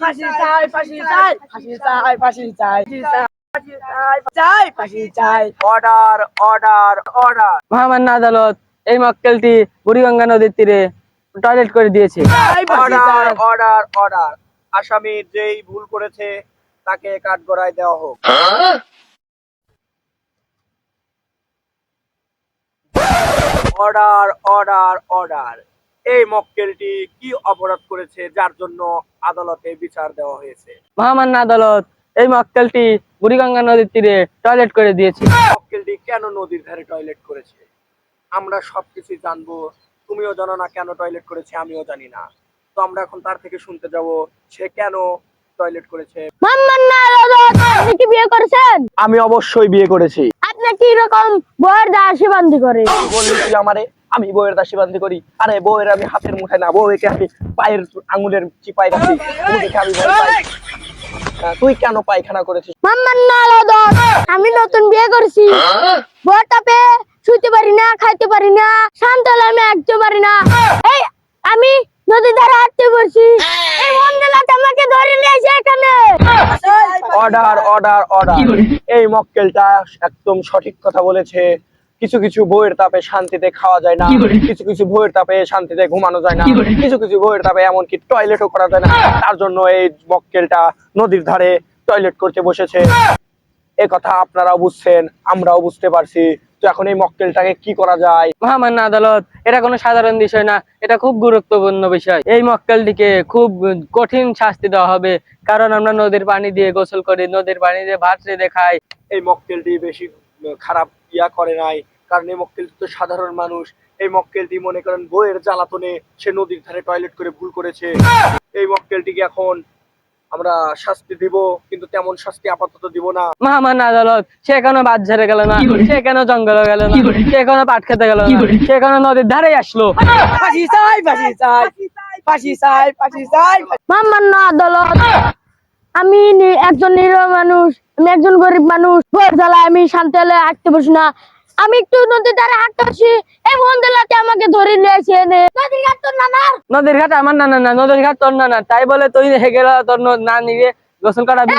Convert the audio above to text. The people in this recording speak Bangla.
ফাঁসি চাই ফাঁসি চাই ফাঁসি চাই ফাঁসি চাই চাই ফাঁসি চাই চাই ফাঁসি চাই অর্ডার অর্ডার অর্ডার। মহামান্য আদালত এই মক্কেলটি বুড়িগঙ্গা নদীর তীরে টয়লেট করে দিয়েছে। Order order order. আসামি যেই ভুল করেছে তাকে কাঠগড়ায় দেওয়া হোক। Order order order. এই মক্কেলটি কি অপরাধ করেছে যার জন্য আদালতে বিচার দেওয়া হয়েছে। মহামান্য আদালত এই মক্কেলটি বুড়িগঙ্গা নদীর তীরে টয়লেট করে দিয়েছে। মক্কেলটি কেন নদীর ধারে টয়লেট করেছে? আমরা সবকিছু জানব তুমিও জানো না কেন টয়লেট করেছে আমিও জানি না। তো আমরা এখন তার থেকে শুনতে যাব সে কেন টয়লেট করেছে? আপনি কি বিয়ে করেছেন? আমি অবশ্যই বিয়ে করেছি। আপনি কি রকম বউয়ের দাসী বান্দি করে? কি বললি তুই আমারে? আমি বউয়ের দাসী বান্দি করি। আরে বউয়ের আমি হাতের মুঠায় না বউকে আমি পায়ের আঙুলের চিপাই রাখি। আমি তুই কেন পায়খানা করেছিস? আমি নতুন বিয়ে করেছি। বউটা পেয়ে শুইতে পারি না খাইতে পারি না শান্ত হলে আমি হাঁটতে পারি না। এই আমি নদীর ধারে হাঁটতে পারছি এই আমাকে ধরে নিয়ে এসে এখানে। অর্ডার অর্ডার অর্ডার এই মক্কেলটা একদম সঠিক কথা বলেছে। কিছু কিছু বইয়ের তাপে শান্তিতে খাওয়া যায় না। কিছু কিছু বইয়ের তাপে শান্তিতে ঘুমানো যায় না। কিছু কিছু বইয়ের তাপে এমনকি টয়লেটও করা যায় না। তার জন্য এই মক্কেলটা নদীর ধারে টয়লেট করতে বসেছে। এ কথা আপনারাও বুঝছেন আমরাও বুঝতে পারছি। তো এখন এই মক্কেলটাকে কি করা যায়? মহামান্য আদালত এটা কোনো সাধারণ বিষয় না এটা খুব গুরুত্বপূর্ণ বিষয়। এই মক্কেলটিকে খুব কঠিন শাস্তি দেওয়া হবে কারণ আমরা নদীর পানি দিয়ে গোসল করি নদীর পানি দিয়ে ভাত রেঁধে খাই। এই মক্কেলটি বেশি খারাপ ইয়া করে নাই। কারণ এই মক্কেলটি তো সাধারণ মানুষ। এই মক্কেলটি মনে করেন বইয়ের জ্বালাতনে সে নদীর ধারে টয়লেট করে ভুল করেছে। এই মক্কেলটিকে এখন আমরা শাস্তি দিব কিন্তু তেমন শাস্তি আপাতত দিব না। মহামান্য আদালত সে কেন বাদ ঝেড়ে গেল না সে কেন জঙ্গলে গেল না সে কেন পাট খেতে গেল না সে কেন নদীর ধারে আসলো। ফাঁসি চাই ফাঁসি চাই ফাঁসি চাই ফাঁসি চাই। মাম্মান্ন আদালত আমি একজন নিরীহ মানুষ আমি একজন গরিব মানুষ। ভোর জ্বালায় আমি শান্তি হলে আঁকতে বসি না। আমি একটু নদীর ধারে হাঁটতে বসি এই মন্দিরাতে আমাকে ধরে নিয়ে আসে এনে। নদীর ঘাট তোর নানার? নদীর ঘাট আমার নানা না নদীর ঘাট তোর নানা তাই বলে তুই হেগে তোর না নিয়ে গোসল করাবি।